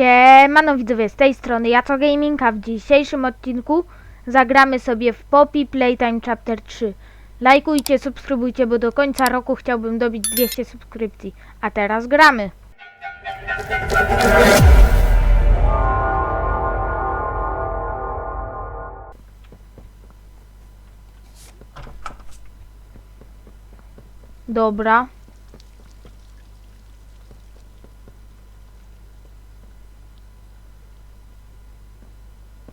Siemano widzowie, z tej strony Jaco Gaming, a w dzisiejszym odcinku zagramy sobie w Poppy Playtime Chapter 3. Lajkujcie, subskrybujcie, bo do końca roku chciałbym dobić 200 subskrypcji. A teraz gramy. Dobra.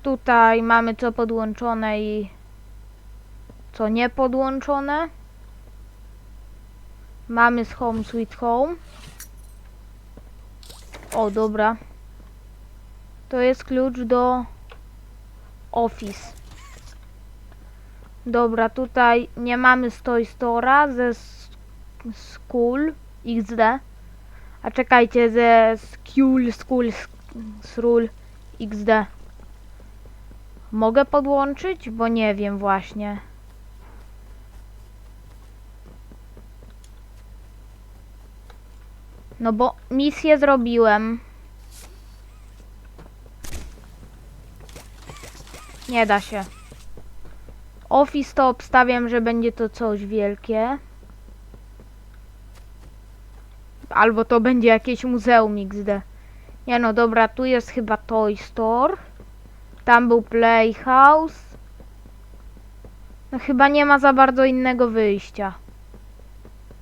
Tutaj mamy co podłączone i co nie podłączone. Mamy z Home Sweet Home. O, dobra. To jest klucz do Office. Dobra, tutaj nie mamy z Toy Store'a, ze School XD. A czekajcie, ze School, School, School XD. Mogę podłączyć? Bo nie wiem właśnie. No bo misję zrobiłem. Nie da się. Office to obstawiam, że będzie to coś wielkie. Albo to będzie jakieś muzeum XD. Nie no, dobra, tu jest chyba Toy Store. Tam był Playhouse. No chyba nie ma za bardzo innego wyjścia.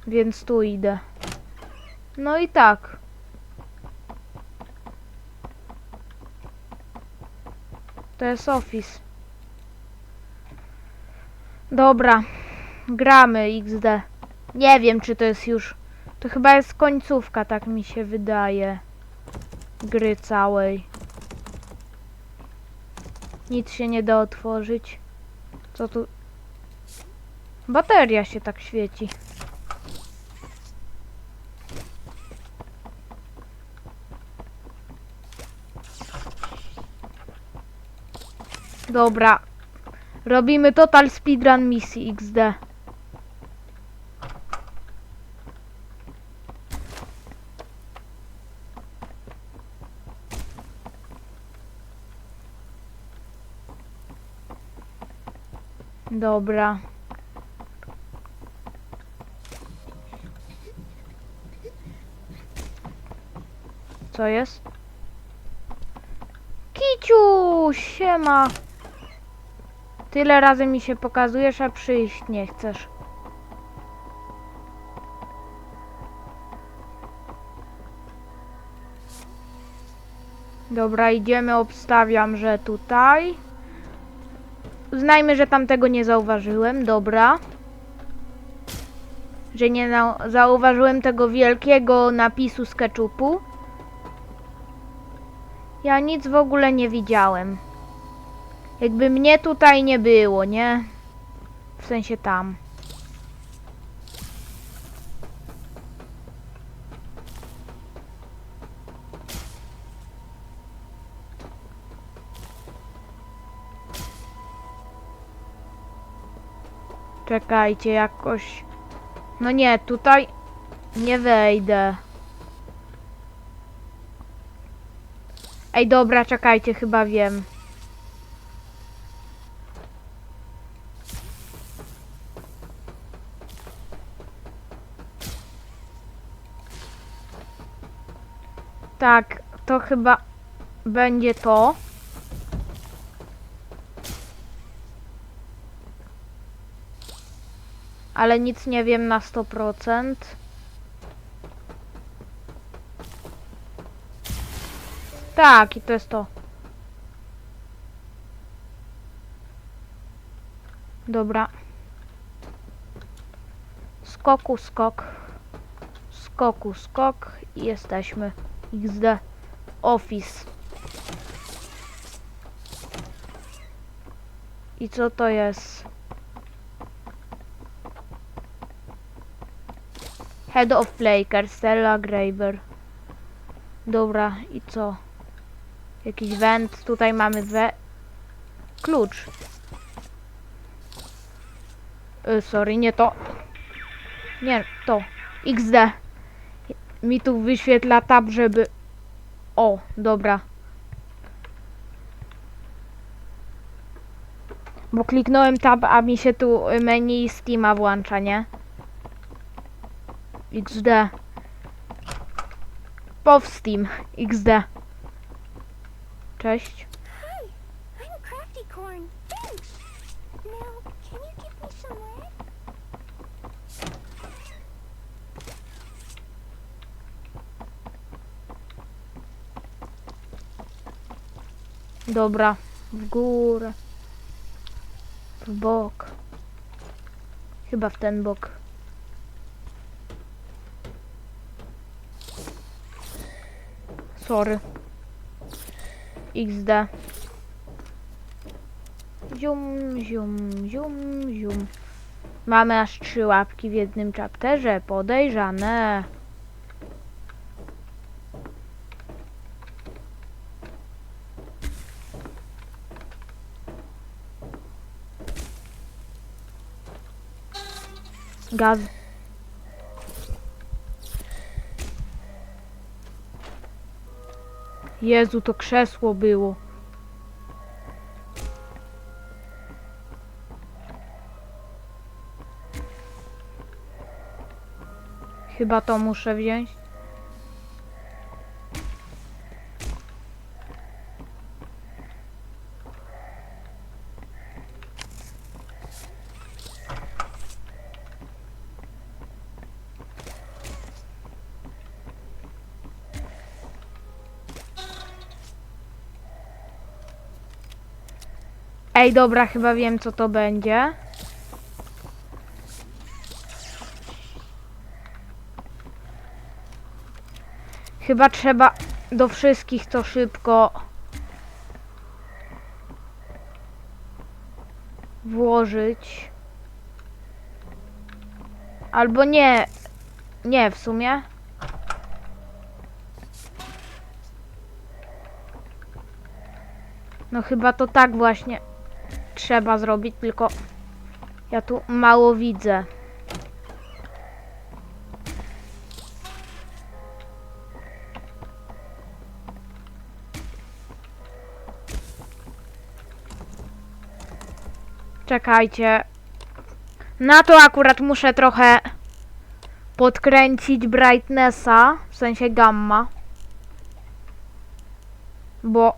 Więc tu idę. No i tak. To jest Office. Dobra. Gramy XD. Nie wiem, czy to jest już... To chyba jest końcówka, tak mi się wydaje. Gry całej. Nic się nie da otworzyć. Co tu? Bateria się tak świeci. Dobra. Robimy total speedrun misji XD. Dobra. Co jest? Kiciu, siema. Tyle razy mi się pokazujesz, a przyjść nie chcesz. Dobra, idziemy, obstawiam, że tutaj. Uznajmy, że tam tego nie zauważyłem, dobra. Że nie zauważyłem tego wielkiego napisu z ketchupu. Ja nic w ogóle nie widziałem. Jakby mnie tutaj nie było, nie? W sensie tam. Czekajcie, jakoś... No nie, tutaj nie wejdę. Ej, dobra, czekajcie, chyba wiem. Tak, to chyba będzie to. Ale nic nie wiem na 100%. Tak, i to jest to. Dobra. Skoku, skok. Skoku, skok. I jesteśmy. XD. Office. I co to jest? Head of Plaker, Stella Graver. Dobra, i co? Jakiś węd, tutaj mamy we... Klucz. Y, sorry, nie to. Nie, to. XD. Mi tu wyświetla tab, żeby O, dobra. Bo kliknąłem tab, a mi się tu menu Steama włącza, nie? Give me some lead? Dobra. W górę. W bok. Chyba w ten bok. Sorry. XD. Zium, zium, zium, zium. Mamy aż trzy łapki w jednym chapterze. Podejrzane. Gaz. Jezu, to krzesło było. Chyba to muszę wziąć. Ej, dobra, chyba wiem co to będzie. Chyba trzeba do wszystkich to szybko włożyć. Albo nie. Nie, w sumie. No chyba to tak właśnie trzeba zrobić, tylko ja tu mało widzę. Czekajcie. Na to akurat muszę trochę podkręcić brightnessa, w sensie gamma. Bo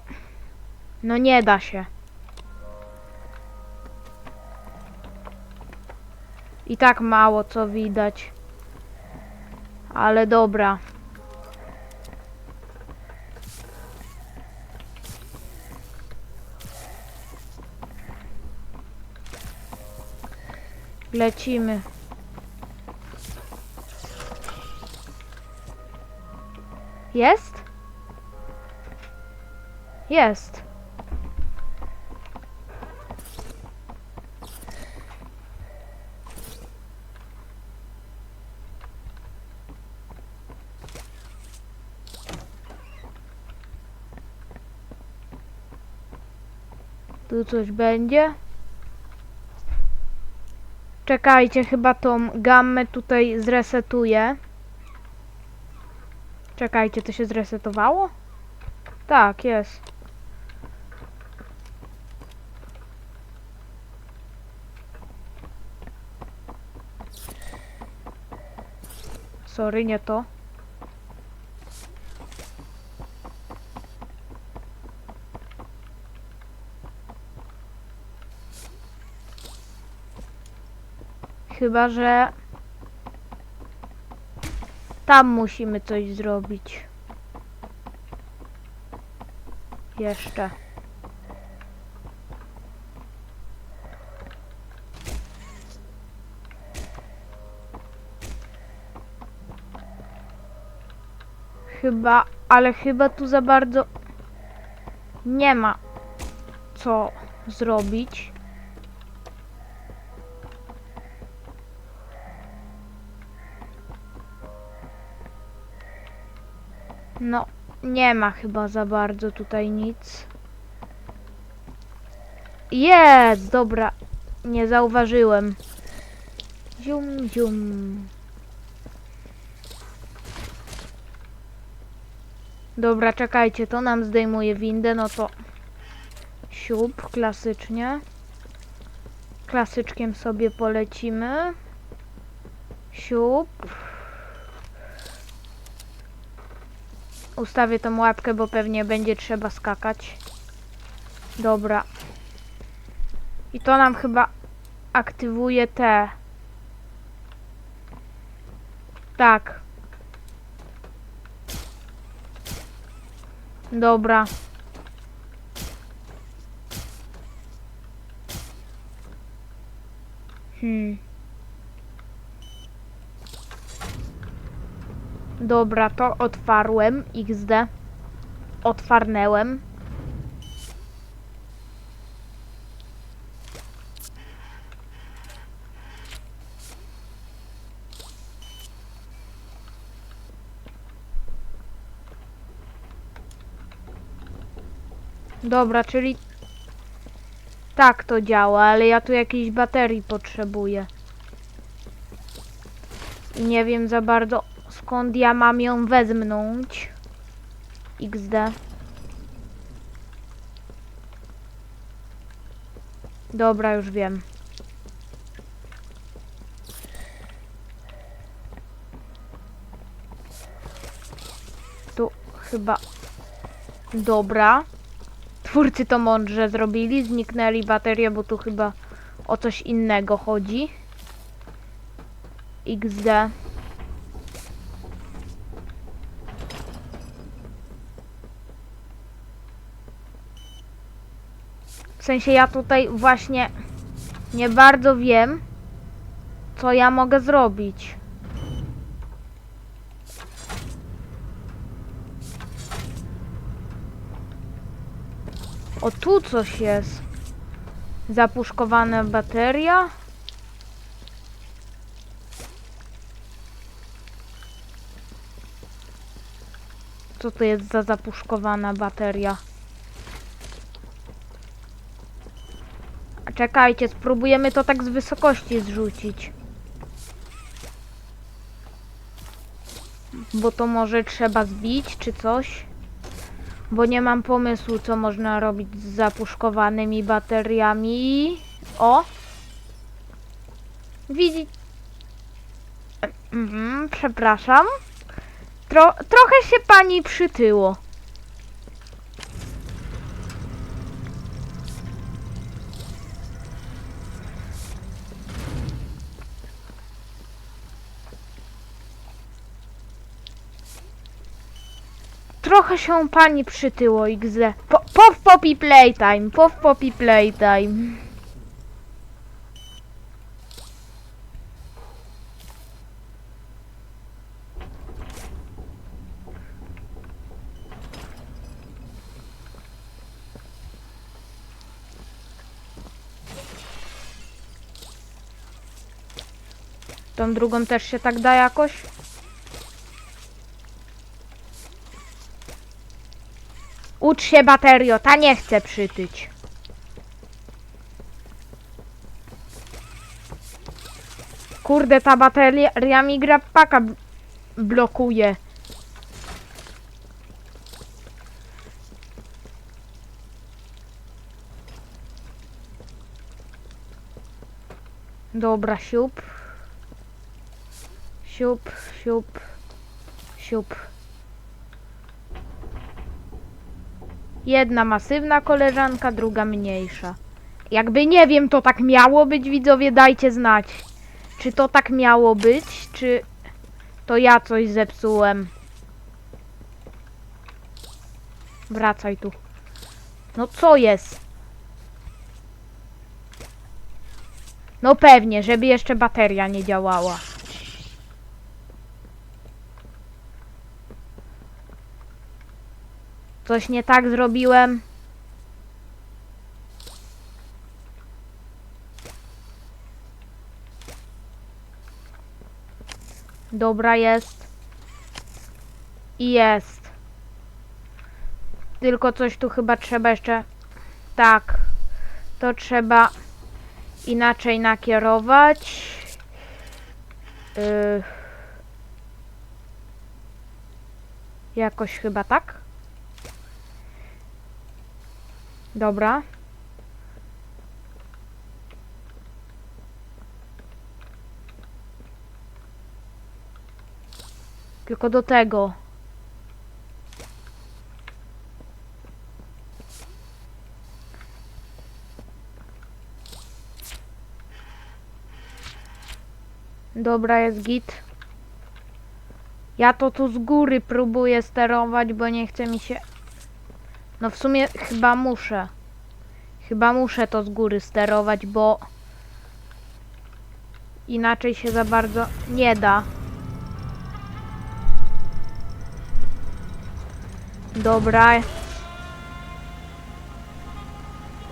no nie da się. I tak mało co widać. Ale dobra. Lecimy. Jest? Jest. Tu coś będzie. Czekajcie, chyba tą gammę tutaj zresetuję. Czekajcie, to się zresetowało? Tak, jest. Sorry, nie to. Chyba, że tam musimy coś zrobić. Jeszcze. Chyba, ale chyba tu za bardzo nie ma co zrobić. No, nie ma chyba za bardzo tutaj nic. Jest, dobra. Nie zauważyłem. Zium, zium. Dobra, czekajcie, to nam zdejmuje windę, no to siup, klasycznie. Klasyczkiem sobie polecimy. Siup. Ustawię tą łapkę, bo pewnie będzie trzeba skakać. Dobra. I to nam chyba aktywuje te. Tak. Dobra. Hmm. Dobra, to otwarłem. XD. Otwarnęłem. Dobra, czyli tak to działa, ale ja tu jakiejś baterii potrzebuję. I nie wiem za bardzo skąd ja mam ją wezmąć. XD. Dobra, już wiem. Tu chyba. Dobra. Twórcy to mądrze zrobili, zniknęli baterie, bo tu chyba o coś innego chodzi. XD. Sensie ja tutaj właśnie nie bardzo wiem, co ja mogę zrobić. O, tu coś jest. Zapuszkowana bateria. Co to jest za zapuszkowana bateria? Czekajcie, spróbujemy to tak z wysokości zrzucić. Bo to może trzeba zbić, czy coś. Bo nie mam pomysłu, co można robić z zapuszkowanymi bateriami. O! Widzi... Mhm, przepraszam. Tro trochę się pani przytyło. Trochę się pani przytyło, XZ. Po, pow popi playtime, pow popi playtime. Tą drugą też się tak da jakoś? Ucz się baterio, ta nie chce przytyć. Kurde, ta bateria mi gra paka bl- blokuje. Dobra, siup. Siup, siup, siup. Jedna masywna koleżanka, druga mniejsza. Jakby nie wiem, to tak miało być, widzowie, dajcie znać. Czy to tak miało być, czy to ja coś zepsułem. Wracaj tu. No co jest? No pewnie, żeby jeszcze bateria nie działała. Coś nie tak zrobiłem. Dobra jest. I jest. Tylko coś tu chyba trzeba jeszcze... Tak. To trzeba inaczej nakierować. Yy. Jakoś chyba tak? Dobra. Tylko do tego. Dobra, jest git. Ja to tu z góry próbuję sterować, bo nie chce mi się... No w sumie chyba muszę. Chyba muszę to z góry sterować, bo... Inaczej się za bardzo nie da. Dobra.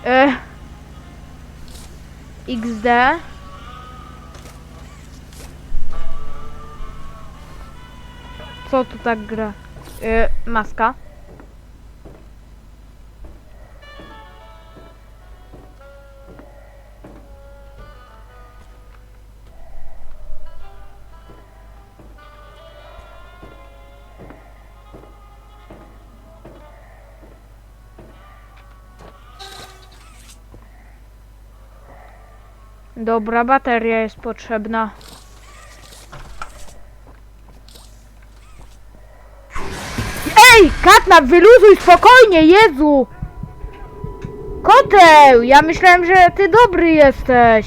E. XD. Co tu tak gra? E, maska. Dobra, bateria jest potrzebna. Ej, Katna, wyluzuj spokojnie, Jezu! Koteł, ja myślałem, że ty dobry jesteś.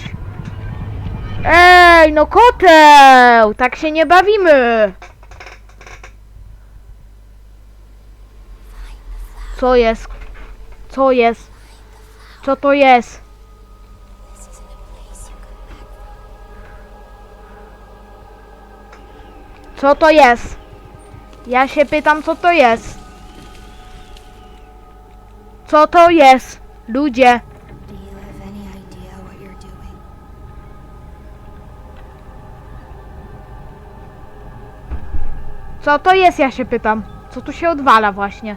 Ej, no koteł, tak się nie bawimy. Co jest? Co jest? Co to jest? Co to jest? Ja się pytam, co to jest? Co to jest? Ludzie, co to jest? Ja się pytam. Co tu się odwala właśnie?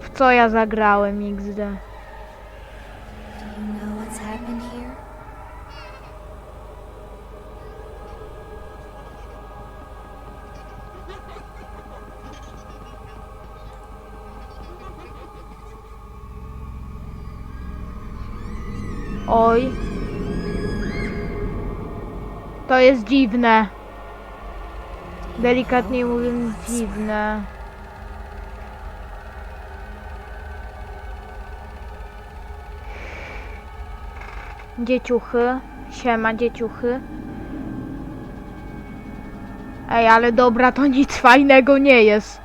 W co ja zagrałem XD? To jest dziwne. Delikatnie mówiąc dziwne. Dzieciuchy. Siema dzieciuchy. Ej, ale dobra, to nic fajnego nie jest.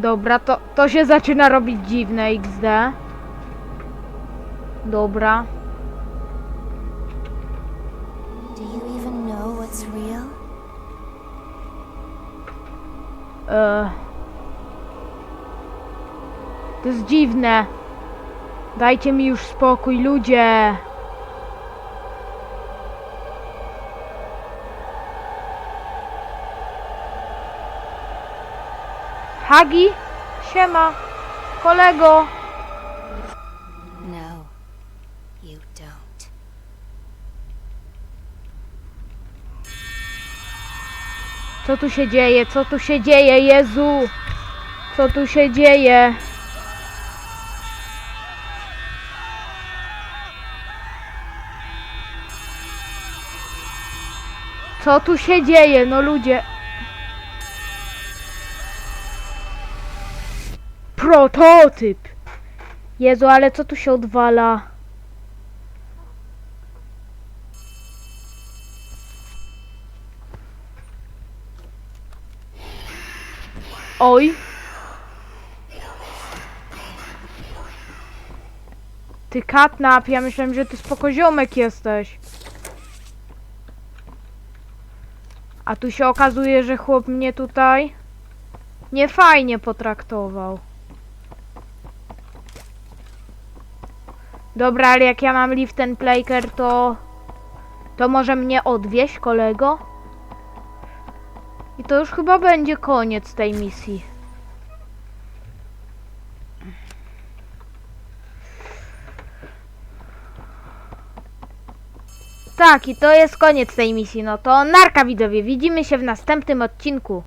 Dobra, to, to się zaczyna robić dziwne XD. Dobra. Do you even know what's real? E... To jest dziwne. Dajcie mi już spokój, ludzie. Hagi? Siema. Kolego. No, you don't. Co tu się dzieje? Co tu się dzieje? Jezu! Co tu się dzieje? Co tu się dzieje? No ludzie. Prototyp! Jezu, ale co tu się odwala? Oj. Ty katnap, ja myślałem, że ty spokoziomek jesteś. A tu się okazuje, że chłop mnie tutaj niefajnie potraktował. Dobra, ale jak ja mam lift and playker, to... To może mnie odwieźć, kolego? I to już chyba będzie koniec tej misji. Tak, i to jest koniec tej misji. No to narka widzowie, widzimy się w następnym odcinku.